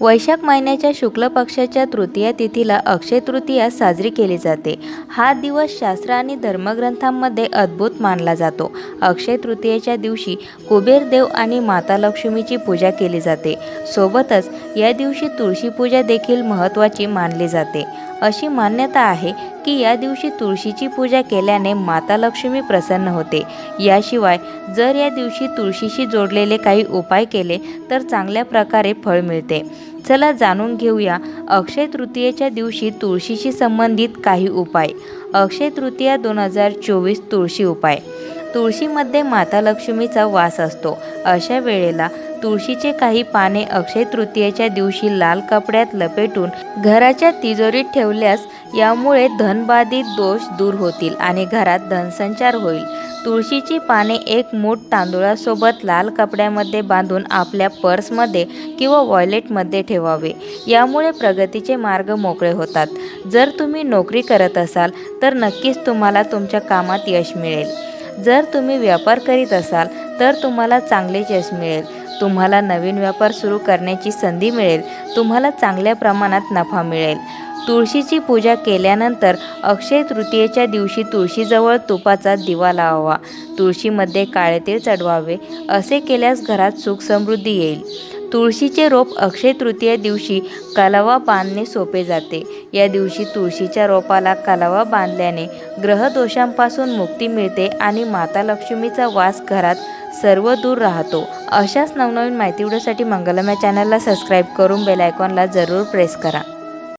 वैशाख महिन्याच्या शुक्ल पक्षाच्या तृतीया तिथीला अक्षय तृतीया साजरी केली जाते. हा दिवस शास्त्र आणि धर्मग्रंथांमध्ये अद्भुत मानला जातो. अक्षय तृतीयेच्या दिवशी कुबेरदेव आणि माता लक्ष्मीची पूजा केली जाते. सोबतच या दिवशी तुळशी पूजा देखील महत्त्वाची मानली जाते. अशी मान्यता आहे की या दिवशी तुळशीची पूजा केल्याने माता लक्ष्मी प्रसन्न होते. याशिवाय जर या दिवशी तुळशीशी जोडलेले काही उपाय केले तर चांगल्या प्रकारे फळ मिळते. चला जाणून घेऊया अक्षय तृतीयेच्या दिवशी तुळशीशी संबंधित काही उपाय. अक्षय तृतीया दोन हजार चोवीस तुळशी उपाय. तुळशीमध्ये माता लक्ष्मीचा वास असतो. अशा वेळेला तुळशीचे काही पाने अक्षय तृतीयेच्या दिवशी लाल कपड्यात लपेटून घराच्या तिजोरीत ठेवल्यास यामुळे धनबाधित दोष दूर होतील आणि घरात धनसंचार होईल. तुळशीची पाने एक मूठ तांदूळासोबत लाल कपड्यामध्ये बांधून आपल्या पर्समध्ये किंवा वॉयलेटमध्ये ठेवावे. यामुळे प्रगतीचे मार्ग मोकळे होतात. जर तुम्ही नोकरी करत असाल तर नक्कीच तुम्हाला तुमच्या कामात यश मिळेल. जर तुम्ही व्यापार करीत असाल तर तुम्हाला चांगले यश मिळेल. तुम्हाला नवीन व्यापार सुरू करण्याची संधी मिळेल. तुम्हाला चांगल्या प्रमाणात नफा मिळेल. तुळशीची पूजा केल्यानंतर अक्षय तृतीयेच्या दिवशी तुळशीजवळ तुपाचा दिवा लावावा. तुळशीमध्ये काळे तीळ चढवावे. असे केल्यास घरात सुख समृद्धी येईल. तुळशीचे रोप अक्षय तृतीय दिवशी कलावा बांधणे सोपे जाते. या दिवशी तुळशीच्या रोपाला कलावा बांधल्याने ग्रहदोषांपासून मुक्ती मिळते आणि माता लक्ष्मीचा वास घरात सर्व दूर राहतो. अशाच नवनवीन माहिती व्हिडिओसाठी मंगलमय चॅनलला सबस्क्राईब करून बेल आयकॉनला जरूर प्रेस करा.